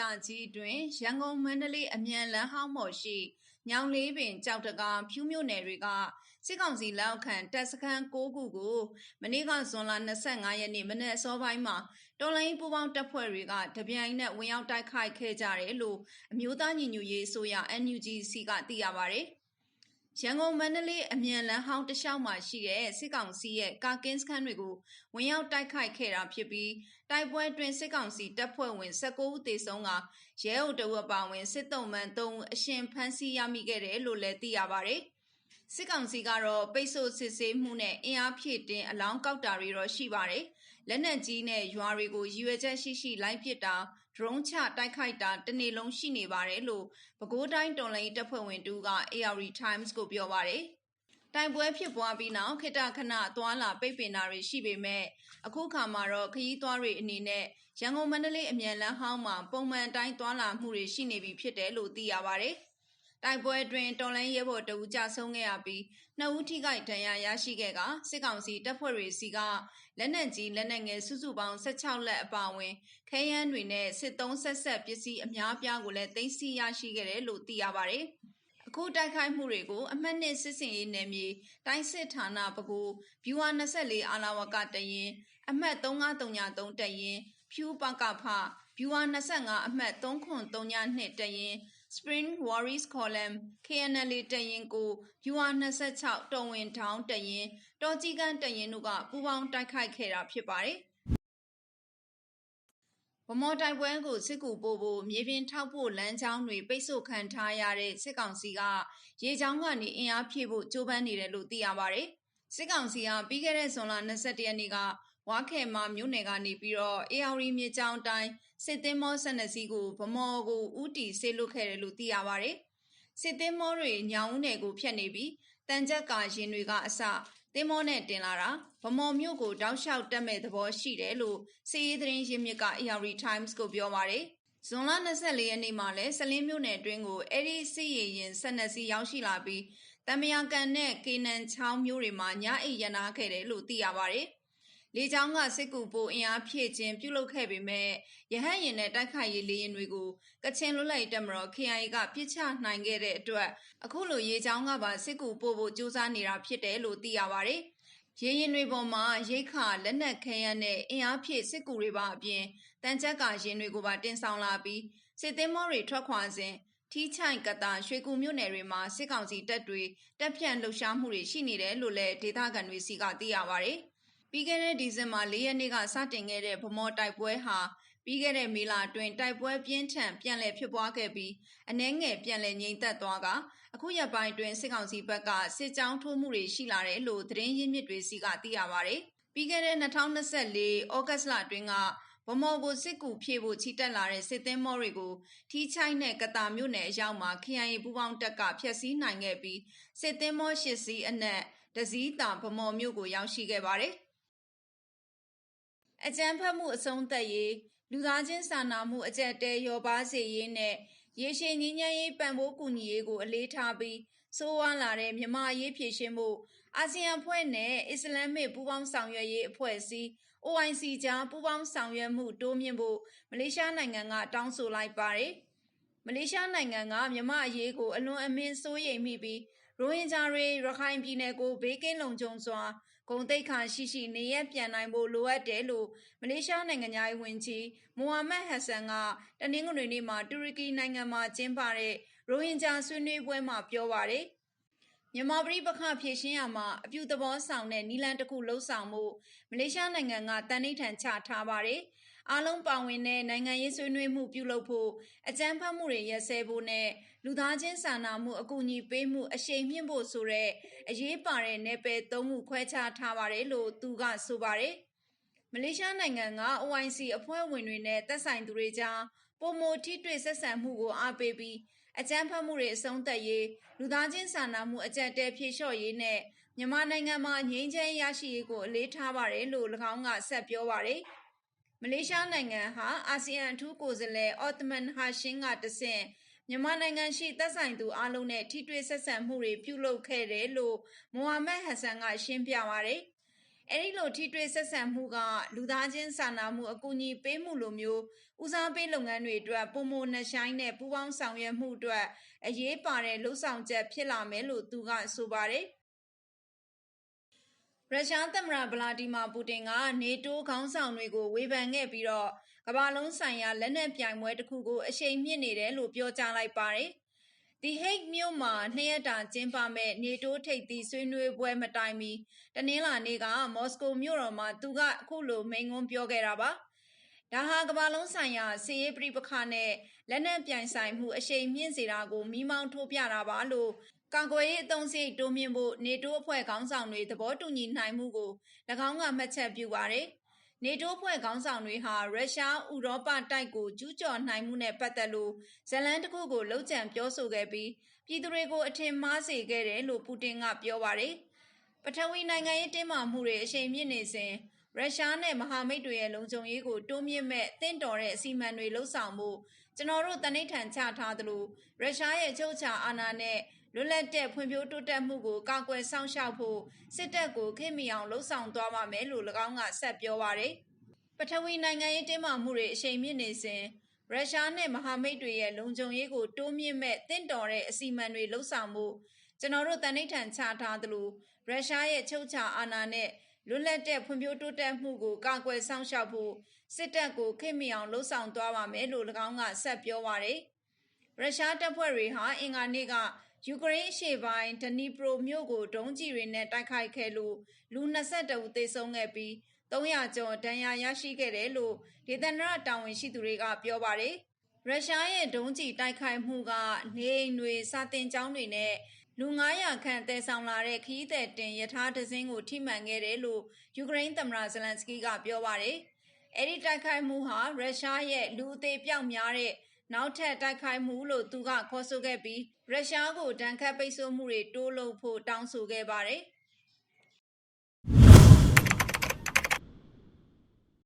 သကြီးတွင်ရန်ကုန်မန္တလေးအမြန်လမ်းဟောင်းမော်ရှိညောင်လေးပင်ကြောက်တကားဖြူးမြို့နယ်တွေကစစ်ကောင်စီလက်အောက်ခံတပ်စခန်း6ခုကိုမနေ့ကဇွန်လ25ရက်နေ့မနက်အစောပိုင်းမှာတော်လိုင်းပူပေါင်းတပ်ဖွဲ့တွေကတပြိုင်နက်ဝင်ရောက်တိုက်ခိုက်ခဲ့ကြတယ်လို့အမျိုးသားညီညွတ်ရေးအစိုးရ NUGC ကသိရပါဗျ။ ရန်ကုန်မန္တလေးအမြန်လမ်းဟောင်းတစ်လျှောက်မှာရှိတဲ့စစ်ကောင်စီရဲ့ကာကင်းစခန်းတွေကိုဝင်ရောက်တိုက်ခိုက်ခဲ့တာဖြစ်ပြီးတိုက်ပွဲတွင်စစ်ကောင်စီတပ်ဖွဲ့ဝင်19ဦးသေဆုံးကရဲအုပ်တအုပ်အပါဝင်စစ်တုံးမှန်3ဦးအရှင်ဖမ်းဆီးရမိခဲ့တယ်လို့လည်းသိရပါတယ်။စစ်ကောင်စီကတော့ပိတ်ဆို့စစ်ဆေးမှုနဲ့အင်အားဖြည့်တင်အလောင်းကောက်တာတွေတော့ရှိပါတယ်။လက်နက်ကြီးနဲ့ရွာတွေကိုရည်ရွယ်ချက်ရှိရှိလိုက်ပစ်တာဒရုန်းချတိုက်ခိုက်တာတနေ့လုံးရှိနေပါတယ်လို့ပဲခူးတိုင်းတော်လိုင်းတပ်ဖွဲ့ဝင်တူက AR Times ကိုပြောပါတယ်။တိုင်ပွဲဖြစ်ပွားပြီးနောက်ခိတခဏသွားလာပိတ်ပင်တာတွေရှိပေမဲ့အခုခါမှာတော့ခရီးသွားတွေအနေနဲ့ရန်ကုန်မန္တလေးအမြန်လမ်းဟောင်းမှာပုံမှန်တိုင်းသွားလာမှုတွေရှိနေပြီဖြစ်တယ်လို့သိရပါတယ်။ တိုက်ပွဲအတွင်းတော်လန်ရဲဘော်တဦးကြဆုံးခဲ့ရပြီးနှစ်ဦးထိခိုက်ဒဏ်ရာရရှိခဲ့ကစစ်ကောင်စီတပ်ဖွဲ့တွေစီကလက်နက်ကြီးလက်နက်ငယ်စုစုပေါင်း16လက်အပါအဝင်ခဲယမ်းတွေနဲ့စစ်သုံးဆက်ဆက်ပစ္စည်းအများပြားကိုလည်းသိမ်းဆည်းရရှိခဲ့တယ်လို့သိရပါတယ်။အခုတိုက်ခိုက်မှုတွေကိုအမှတ်နှစ်စစ်စင်ရေးနယ်မြေတိုင်းစစ်ဌာနပကူဗျူဟာ24အာလာဝကတရင်အမှတ်3533တရင်ဖြူပကဖဗျူဟာ25အမှတ်3332တရင် Spring Warriors Column KNL တရင်ကိုဗျူဟာ26 တော်ဝင်ထောင်းတရင်တော်ကြီးကန်းတရင်တို့ကပူးပေါင်းတိုက်ခိုက်ခဲ့တာဖြစ်ပါတယ်ဗမော်တိုက်ပွဲကိုစစ်ကူပို့ဖို့မြေပြင်ထောက်ဖို့လမ်းကြောင်းတွေပိတ်ဆို့ခံထားရတဲ့စစ်ကောင်စီကရေကြောင်းကနေအင်အားဖြည့်ဖို့ကြိုးပမ်းနေတယ်လို့သိရပါတယ်။စစ်ကောင်စီကပြီးခဲ့တဲ့ဇွန်လ22ရက်နေ့က ဝါခဲမမြို့နယ်ကနေပြီးတော့ AR မြေကြောင်းတိုင်းစစ်သင်းမော12စီးကိုဗမော်ကိုဥတီဆေးလွတ်ခဲ့တယ်လို့သိရပါတယ်။စစ်သင်းမောတွေညောင်ဦးနယ်ကိုဖျက်နေပြီးတန်ကြက်ကရင်တွေကအစသင်းမောနဲ့တင်လာတာဗမော်မြို့ကိုတောက်လျှောက်တက်မဲ့သဘောရှိတယ်လို့စီးရီးသတင်းရင်းမြစ်က AR Times ကိုပြောပါတယ်။ဇွန်လ24ရက်နေ့မှာလဲစလင်းမြို့နယ်အတွင်းကိုအဲ့ဒီစစ်ရေးရင်12စီးရောက်ရှိလာပြီးတမယကန်နဲ့ကေနန်ချောင်းမြို့တွေမှာညအိပ်ရနာခဲ့တယ်လို့သိရပါတယ်။ လေကြောင်းကစစ်ကူပိုအင်အားဖြည့်ခြင်းပြုလုပ်ခဲ့ပေမဲ့ရဟတ်ရင်နဲ့တိုက်ခိုက်ရေးလေရင်တွေကိုကချင်လွတ်လပ်ရေးတပ်မတော် KIA ကပြစ်ချနိုင်ခဲ့တဲ့အတွက်အခုလိုရေကြောင်းကပါစစ်ကူပို့ဖို့ကြိုးစားနေတာဖြစ်တယ်လို့သိရပါတယ်။ရေရင်တွေပေါ်မှာရိတ်ခလက်နက်ခဲယမ်းနဲ့အင်အားဖြည့်စစ်ကူတွေပါအပြင်တန်ချက်ကရင်တွေကိုပါတင်ဆောင်လာပြီးစစ်သင်းမောတွေထွက်ခွာစဉ်ထီးချိုင်ကတာရွှေကူမြို့နယ်တွေမှာစစ်ကောင်စီတပ်တွေတပ်ဖြန့်လှုပ်ရှားမှုတွေရှိနေတယ်လို့လည်းဒေသခံတွေစီကသိရပါဗျ။ ပြီးခဲ့တဲ့ဒီဇင်ဘာ၄ရက်နေ့ကစတင်ခဲ့တဲ့ဗမော်တိုက်ပွဲဟာပြီးခဲ့တဲ့မေလအတွင်းတိုက်ပွဲပြင်းထန်ပြန်လည်ဖြစ်ပွားခဲ့ပြီးအနှဲငယ်ပြန်လည်ငြိမ်သက်သွားကအခုရက်ပိုင်းအတွင်းစစ်ကောင်စီဘက်ကစစ်ကြောင်းထိုးမှုတွေရှိလာတယ်လို့သတင်းရင်းမြစ်တွေစီကသိရပါဗျ။ပြီးခဲ့တဲ့2024ဩဂတ်လအတွင်းကဗမော်ကိုစစ်ကူဖြည့်ဖို့ချီတက်လာတဲ့စစ်သင်းမောတွေကိုထီးချိုင်းနဲ့ကတာမြို့နယ်အရောက်မှာ KIA ပူးပေါင်းတပ်ကဖျက်ဆီးနိုင်ခဲ့ပြီးစစ်သင်းမောရှစ်စီးအနက်ဒဇီးတာဗမော်မြို့ကိုရောက်ရှိခဲ့ပါတယ်။ အကြမ်းဖက်မှုအဆုံးသတ်ရေးလူသားချင်းစာနာမှုအကြက်တဲရောပါစေရေးနဲ့ရေရှည်ငြိမ်းချမ်းရေးပံ့ပိုးကူညီရေးကိုအလေးထားပြီးစိုးဝါးလာတဲ့မြန်မာရေးဖြည့်ရှင်းမှုအာဆီယံဖွဲ့နဲ့အစ္စလာမစ်ပူးပေါင်းဆောင်ရွက်ရေးအဖွဲ့အစည်း OIC ကြားပူးပေါင်းဆောင်ရွက်မှုတိုးမြင့်ဖို့မလေးရှားနိုင်ငံကတောင်းဆိုလိုက်ပါတယ်။မလေးရှားနိုင်ငံကမြန်မာအရေးကိုအလွန်အမင်းစိုးရိမ်မိပြီးရိုဟင်ဂျာတွေရခိုင်ပြည်နယ်ကိုဘေးကင်းလုံခြုံစွာ ဂုံတိတ်ခါရှိရှိနေရပြန်နိုင်ဖို့လိုအပ်တယ်လို့မလေးရှားနိုင်ငံသားရေးဝန်ကြီးမိုဟာမက်ဟက်ဆန်ကတနင်္ဂနွေနေ့မှာတူရကီနိုင်ငံမှာကျင်းပတဲ့ရိုဟင်ဂျာဆွေးနွေးပွဲမှာပြောပါတယ်မြန်မာပြည်ပခဖြည့်ရှင်းရမှာအပြုသဘောဆောင်တဲ့နီလန်တစ်ခုလှုပ်ဆောင်မှုမလေးရှားနိုင်ငံကတန်ဋိဌာန်ချထားပါတယ်။ အားလုံးပါဝင်တဲ့နိုင်ငံရေးဆွေးနွေးမှုပြုလုပ်ဖို့အကြမ်းဖက်မှုတွေရပ်စဲဖို့နဲ့လူသားချင်းစာနာမှုအကူအညီပေးမှုအရှိန်မြင့်ဖို့ဆိုတဲ့အရေးပါတဲ့နယ်ပယ်သုံးခုခွဲခြားထားပါတယ်လို့သူကဆိုပါတယ်မလေးရှားနိုင်ငံက OIC အဖွဲ့ဝင်တွေနဲ့သက်ဆိုင်သူတွေကြားပုံမထိတွေ့ဆက်ဆံမှုကိုအားပေးပြီးအကြမ်းဖက်မှုတွေအဆုံးသတ်ရေးလူသားချင်းစာနာမှုအကြက်တဲဖြည့်လျှော့ရေးနဲ့မြန်မာနိုင်ငံမှာငြိမ်းချမ်းရရှိရေးကိုအလေးထားပါတယ်လို့၎င်းကဆက်ပြောပါတယ်။ မလေးရှားနိုင်ငံဟာအာဆီယံအထူးကိုယ်စားလှယ်အော်တမန်ဟာရှင်းကတဆင့်မြန်မာနိုင်ငံရှိသက်ဆိုင်သူအလုံးနဲ့ထိတွေ့ဆက်ဆံမှုတွေပြုလုပ်ခဲ့တယ်လို့မိုဟာမက်ဟဆန်ကရှင်းပြပါတယ်။အဲဒီလိုထိတွေ့ဆက်ဆံမှုကလူသားချင်းစာနာမှုအကူအညီပေးမှုလိုမျိုးဦးစားပေးလုပ်ငန်းတွေအတွက်ပုံမနှဆိုင်တဲ့ပူးပေါင်းဆောင်ရွက်မှုအတွက်အရေးပါတဲ့လှုပ်ဆောင်ချက်ဖြစ်လာမယ်လို့သူကဆိုပါတယ် ရုရှားသမ္မတဗလာဒီမာပူတင်ကနေတိုးခေါင်းဆောင်တွေကို ဝေဖန်ခဲ့ပြီးတော့ကမ္ဘာလုံးဆိုင်ရာလက်နက်ပြိုင်ပွဲတစ်ခုကိုအရှိန်မြင့်နေတယ်လို့ပြောကြားလိုက်ပါတယ်။ The Hague မြို့မှာနှစ်ရက်တာကျင်းပမဲ့နေတိုးထိပ်သီးဆွေးနွေးပွဲမတိုင်မီတနင်္လာနေ့ကမော်စကိုမြို့တော်မှာသူကအခုလိုမိန့်ခွန်းပြောခဲ့တာပါ။ဒါဟာကမ္ဘာလုံးဆိုင်ရာစီးရေးပြိပခနဲ့လက်နက်ပြိုင်ဆိုင်မှုအရှိန်မြင့်စေတာကိုမိမောင်းထိုးပြတာပါလို့ ကာကွယ်ရေးအသုံးစရိတ်တိုးမြင့်ဖို့နေတိုးအဖွဲ့ခေါင်းဆောင်တွေသဘောတူညီနိုင်မှုကို၎င်းကမှတ်ချက်ပြုပါတယ်။နေတိုးဖွဲ့ခေါင်းဆောင်တွေဟာရုရှားဥရောပတိုက်ကိုကျူးကျော်နိုင်မှုနဲ့ပတ်သက်လို့ဇလန်တခုကိုလှုပ်ကြံပြောဆိုခဲ့ပြီးပြည်သူတွေကိုအထင်မှားစေခဲ့တယ်လို့ပူတင်ကပြောပါတယ်။ပထဝီနိုင်ငံရေးတင်းမာမှုတွေအရှိန်မြင့်နေစဉ်ရုရှားနဲ့မဟာမိတ်တွေရဲ့လုံခြုံရေးကိုတိုးမြင့်မဲ့တင့်တော်တဲ့အစီအမံတွေလှုပ်ဆောင်မှုကျွန်တော်တို့တနိဋ္ဌာန်ချထားသလိုရုရှားရဲ့ချုပ်ချာအာဏာနဲ့ လွတ်လပ်တဲ့ဖွံ့ဖြိုးတိုးတက်မှုကိုကာကွယ်စောင့်ရှောက်ဖို့စစ်တပ်ကိုခင်မီအောင်လှုံ့ဆော်သွားပါမယ်လို့၎င်းကဆက်ပြောပါတယ်။ပထဝီနိုင်ငံရေးတင်းမာမှုတွေအရှိန်မြင့်နေစဉ်ရုရှားနဲ့မဟာမိတ်တွေရဲ့လုံခြုံရေးကိုတိုးမြင့်မဲ့တင့်တော်တဲ့အစီအမံတွေလှုံ့ဆော်မှုကျွန်တော်တို့တနိဋ္ဌာန်ချထားသလိုရုရှားရဲ့ချုပ်ချာအာဏာနဲ့လွတ်လပ်တဲ့ဖွံ့ဖြိုးတိုးတက်မှုကိုကာကွယ်ဆောင်ရှောက်ဖို့စစ်တပ်ကိုခင်မီအောင်လှုံ့ဆော်သွားပါမယ်လို့၎င်းကဆက်ပြောပါတယ်။ရုရှားတပ်ဖွဲ့တွေဟာအင်္ဂါနေ့က ယူကရိန်းရှေ့ပိုင်းဒနီပရိုမြို့ကို ဒုံးကျည်တွေနဲ့ တိုက်ခိုက်ခဲ့လို့ လူ22ဦး သေဆုံးခဲ့ပြီး300ကျော် ဒဏ်ရာရရှိခဲ့တယ်လို့ ဒေသနာတာဝန်ရှိသူတွေက ပြောပါတယ်။ရုရှားရဲ့ ဒုံးကျည်တိုက်ခိုက်မှုက နေအိမ်တွေ စာတင်ကျောင်းတွေနဲ့ လူ900ခန့်တည်ဆောင်လာတဲ့ ခရီးသည်တင်ယထာဒဇင်းကို ထိမှန်ခဲ့တယ်လို့ ယူကရိန်းသမ္မတဇလန်စကီးကပြောပါတယ်။အဲဒီတိုက်ခိုက်မှုဟာ ရုရှားရဲ့ လူအသေးပြောက်များတဲ့ နောက်ထပ်တိုက်ခိုက်မှုလို့သူကခေါ်ဆိုခဲ့ပြီး ရုရှားကို ဒဏ်ခတ်ပိတ်ဆို့မှုတွေ တိုးလုပ်ဖို့ တောင်းဆိုခဲ့ပါတယ်။